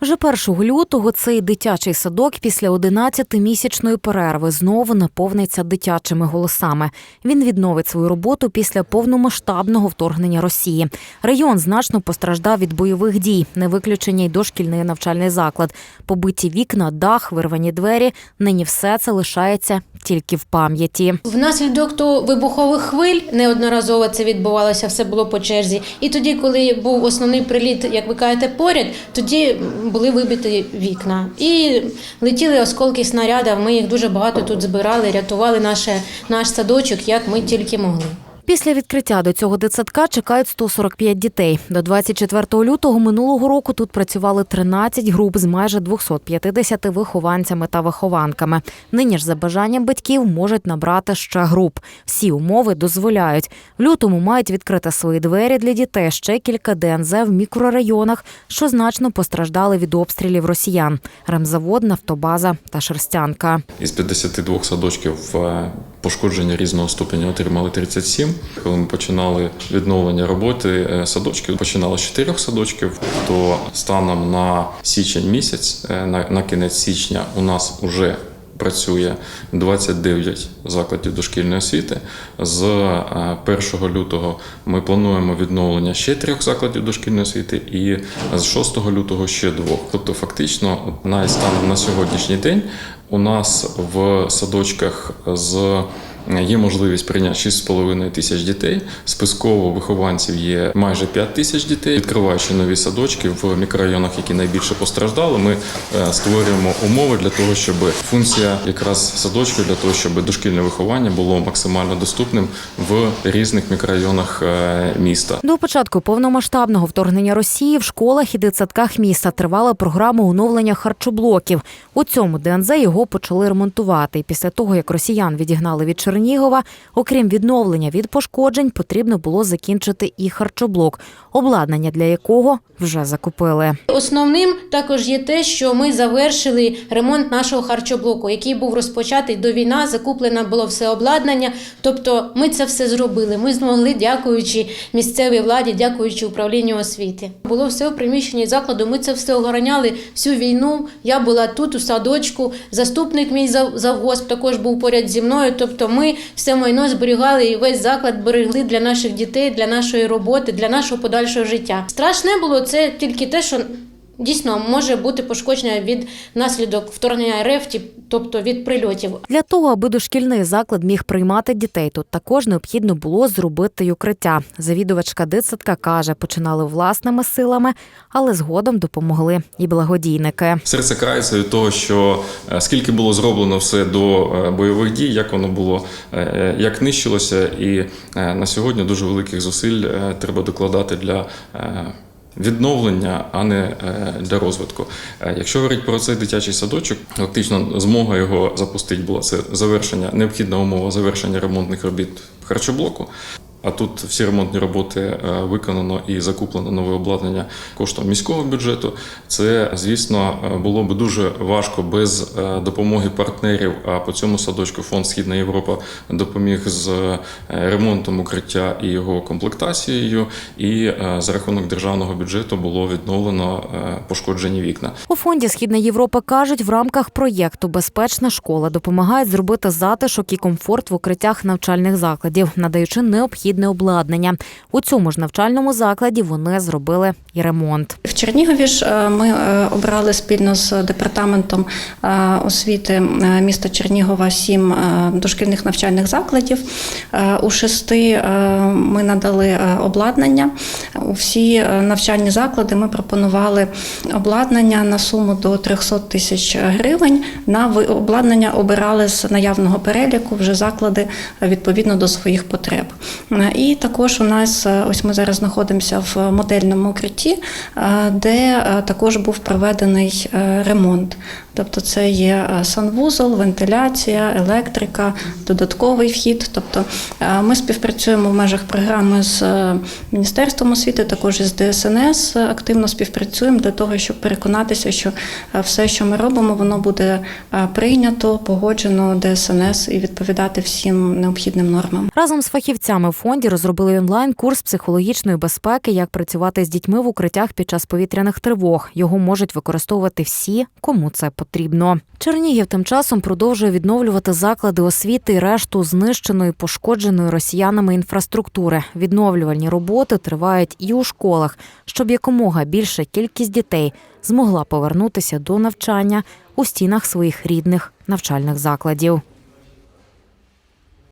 Вже 1 лютого цей дитячий садок після 11-місячної перерви знову наповниться дитячими голосами. Він відновить свою роботу після повномасштабного вторгнення Росії. Район значно постраждав від бойових дій, не виключення й дошкільний навчальний заклад. Побиті вікна, дах, вирвані двері. Нині все це лишається тільки в пам'яті. Внаслідок то вибухових хвиль неодноразово це відбувалося, все було по черзі. І тоді, коли був основний приліт, як ви кажете, поряд, тоді були вибиті вікна. І летіли осколки снарядів. Ми їх дуже багато тут збирали, рятували наше, наш садочок, як ми тільки могли. Після відкриття до цього дитсадка чекають 145 дітей. До 24 лютого минулого року тут працювали 13 груп з майже 250 вихованцями та вихованками. Нині ж за бажанням батьків можуть набрати ще груп. Всі умови дозволяють. В лютому мають відкрити свої двері для дітей ще кілька ДНЗ в мікрорайонах, що значно постраждали від обстрілів росіян: ремзавод, нафтобаза та шерстянка. Із 52 садочків е, пошкодження різного ступеня отримали 37. Коли ми починали відновлення роботи е, садочків, починали з 4 садочків, то станом на січень місяць, е, на, на кінець січня, у нас вже працює 29 закладів дошкільної освіти. З е, 1 лютого ми плануємо відновлення ще трьох закладів дошкільної освіти, і з 6 лютого ще двох. Тобто, фактично, от станом на сьогоднішній день у нас в садочках з Є можливість прийняти 6,5 тисяч дітей. Списково вихованців є майже 5 тисяч дітей. Відкриваючи нові садочки в мікрорайонах, які найбільше постраждали, ми е, створюємо умови для того, щоб функція якраз садочку для того, щоб дошкільне виховання було максимально доступним в різних мікрорайонах е, міста. До початку повномасштабного вторгнення Росії в школах і дитсадках міста тривала програма оновлення харчоблоків. У цьому ДНЗ його почали ремонтувати. І після того, як росіян відігнали від Чернігова, окрім відновлення від пошкоджень, потрібно було закінчити і харчоблок, обладнання для якого вже закупили. Основним також є те, що ми завершили ремонт нашого харчоблоку, який був розпочатий до війна. Закуплено було все обладнання. Тобто, ми це все зробили. Ми змогли, дякуючи місцевій владі, дякуючи управлінню освіти. Було все в приміщенні закладу. Ми це все охороняли всю війну. Я була тут у садочку. Заступник мій зав- завгосп також був поряд зі мною. Тобто, ми все майно зберігали і весь заклад берегли для наших дітей, для нашої роботи, для нашого подальшого життя. Страшне було це тільки те, що дійсно може бути пошкодження від наслідок вторгнення РФ, тобто від прильотів. Для того, аби дошкільний заклад міг приймати дітей, тут також необхідно було зробити й укриття. Завідувачка дитсадка каже, починали власними силами, але згодом допомогли і благодійники. Серце крається від того, що е, скільки було зроблено все до е, бойових дій, як воно було, е, як нищилося, і на сьогодні дуже великих зусиль треба докладати для. Відновлення, а не е, для розвитку. Е, Якщо говорити про цей дитячий садочок, фактично змога його запустити була це завершення, необхідна умова завершення ремонтних робіт харчоблоку. А тут всі ремонтні роботи е, виконано і закуплено нове обладнання коштом міського бюджету. Це, звісно, е, було б дуже важко без е, допомоги партнерів. А по цьому садочку фонд Східна Європа допоміг з ремонтом укриття і його комплектацією. І за рахунок державного бюджету було відновлено пошкоджені вікна. У фонді Східна Європа кажуть, в рамках проєкту Безпечна школа допомагають зробити затишок і комфорт в укриттях навчальних закладів, надаючи необхідне обладнання. У цьому ж навчальному закладі вони зробили і ремонт. В Чернігові ж е, ми е, обрали спільно з департаментом е, освіти міста Чернігова сім дошкільних навчальних закладів. У шести ми надали обладнання. У всі навчальні заклади ми пропонували обладнання на суму до 300 тисяч гривень. На обладнання обирали з наявного переліку вже заклади відповідно до своїх потреб. Е, І також у нас е, ось ми зараз знаходимося в модельному укритті, е, де також був проведений ремонт. Тобто, це є санвузол, вентиляція, електрика, додатковий вхід. Тобто, ми співпрацюємо в межах програми з Міністерством освіти, також із ДСНС. Активно співпрацюємо для того, щоб переконатися, що все, що ми робимо, воно буде прийнято, погоджено ДСНС і відповідати всім необхідним нормам. Разом з фахівцями фонді розробили онлайн курс психологічної безпеки, як працювати з дітьми в укриттях під час повітряних тривог. Його можуть використовувати всі, кому це потрібно. Чернігів тим часом продовжує відновлювати заклади освіти і решту знищеної, пошкодженої росіянами інфраструктури. Відновлювальні роботи тривають і у школах, щоб якомога більша кількість дітей змогла повернутися до навчання у стінах своїх рідних навчальних закладів.